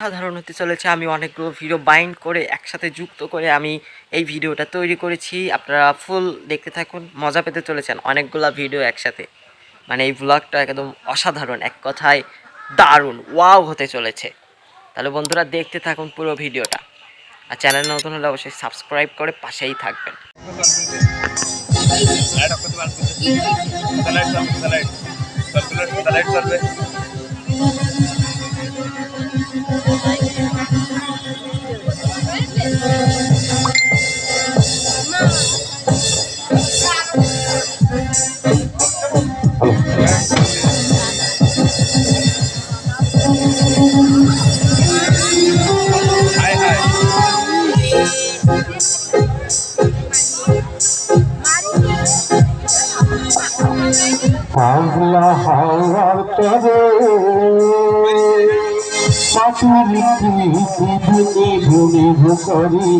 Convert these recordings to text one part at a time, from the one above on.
সাধারণ হতে চলেছে আমি অনেকগুলো ভিডিও বাইন্ড করে একসাথে যুক্ত করে আমি এই ভিডিওটা তৈরি করেছি আপনারা ফুল দেখতে থাকুন মজা পেতে চলেছেন অনেকগুলা ভিডিও একসাথে মানে এই ব্লগটা একদম অসাধারণ এক কথায় দারুণ ওয়াও হতে চলেছে তাহলে বন্ধুরা দেখতে থাকুন পুরো ভিডিওটা আর চ্যানেল নতুন হলে অবশ্যই সাবস্ক্রাইব করে পাশেই থাকবেন পাথুলিতে ভুলে ভুকরি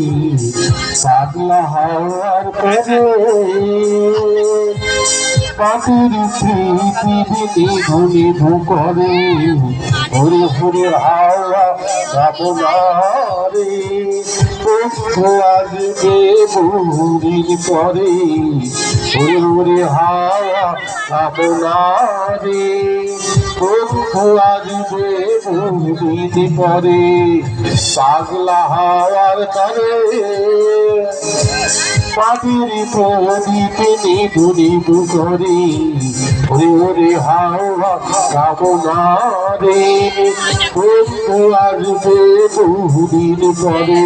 পাগলা হাওয়ার করে। পাথুরি প্রীতি ভুলে ভুকরে হরে হরে হাওয়া ভাবনারে আজকে বুড়ির পরে, হরে হরে হাওয়া ভাবনারে বন্ধু আসবে বুড়ির পরে পাগলা হাওয়ার তরে পাখির প্রদীপে নিবু নিবু করে, ওরে ওরে হাওয়া আপনারে বন্ধু আসবে বুড়ির পরে।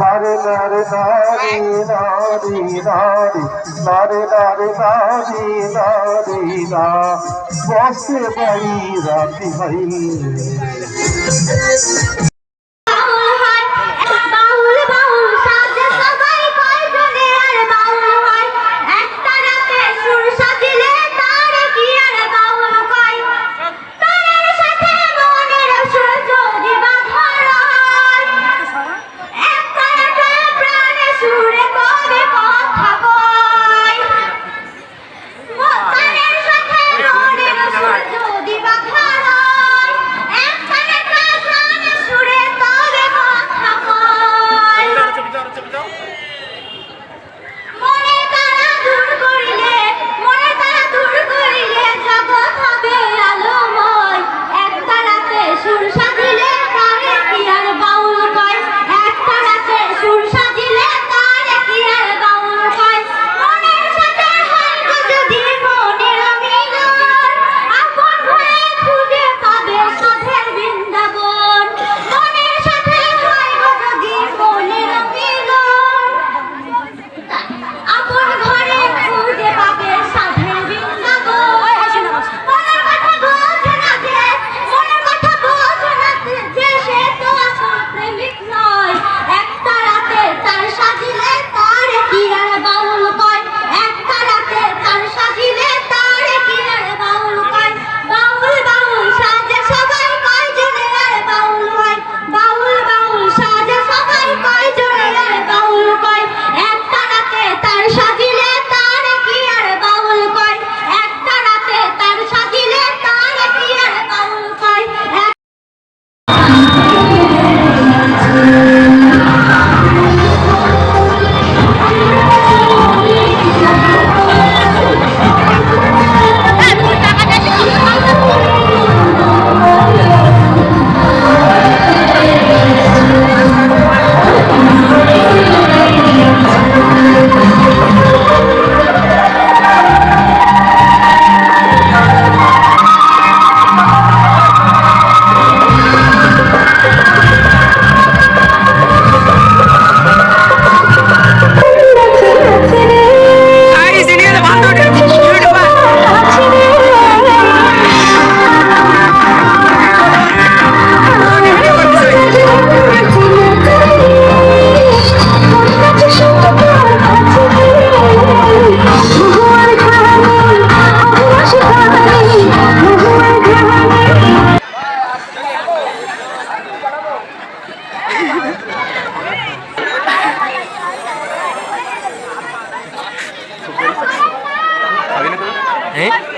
নারে নারে নারে নারে নারে নারে নারে নারে নারে না। বসে বাড়ি রাতি ভাই হ্যাঁ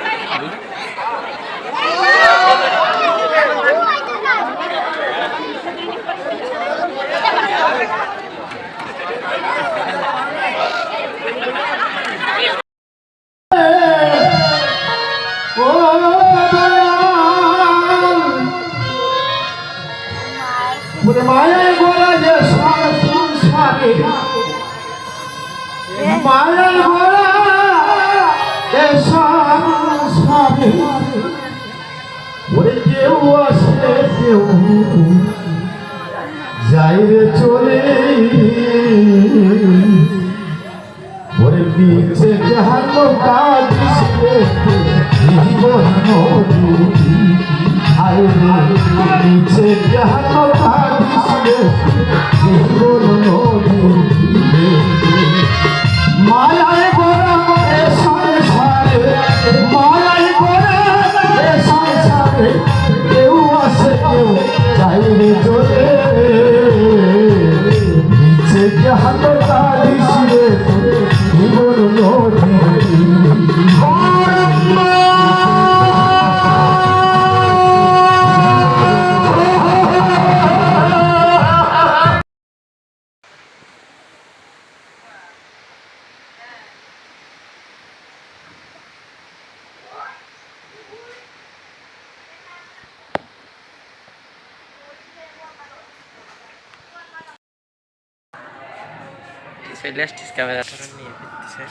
ওরে বিছে জাহানো কাজ জীবন নদী আয় রে বিছে জাহানো কাজ জীবন নদী মায়ায় গোরা এ সংসারে মায়ায় গোরা এ সংসারে কেউ আসে কেউ যাই রে চলে নিচে জাহানো কাজ চলে আসছিস ক্যামেরাটা নিয়ে ফিরতেছে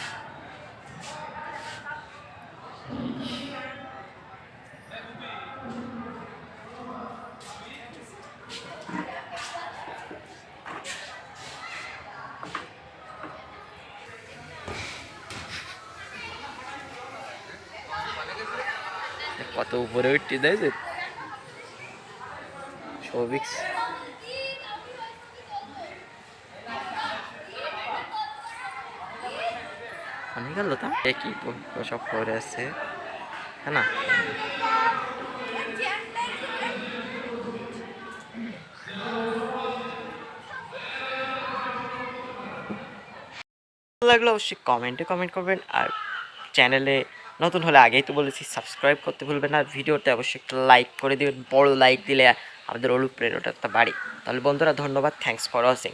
কত উপরে উঠতে দেয় যে? অনেক গেল তা? একই সব করে আছে। হ্যাঁ না? লাগল অবশ্যই কমেন্টে কমেন্ট করবেন, আর চ্যানেলে নতুন হলে আগেই তো বলেছি সাবস্ক্রাইব করতে ভুলবেন আর ভিডিওতে অবশ্যই একটা লাইক করে দিবেন, বড় লাইক দিলে আমাদের অনুপ্রেরণাটা বাড়ি। তাহলে বন্ধুরা ধন্যবাদ থ্যাংকস ফর ওয়াচিং।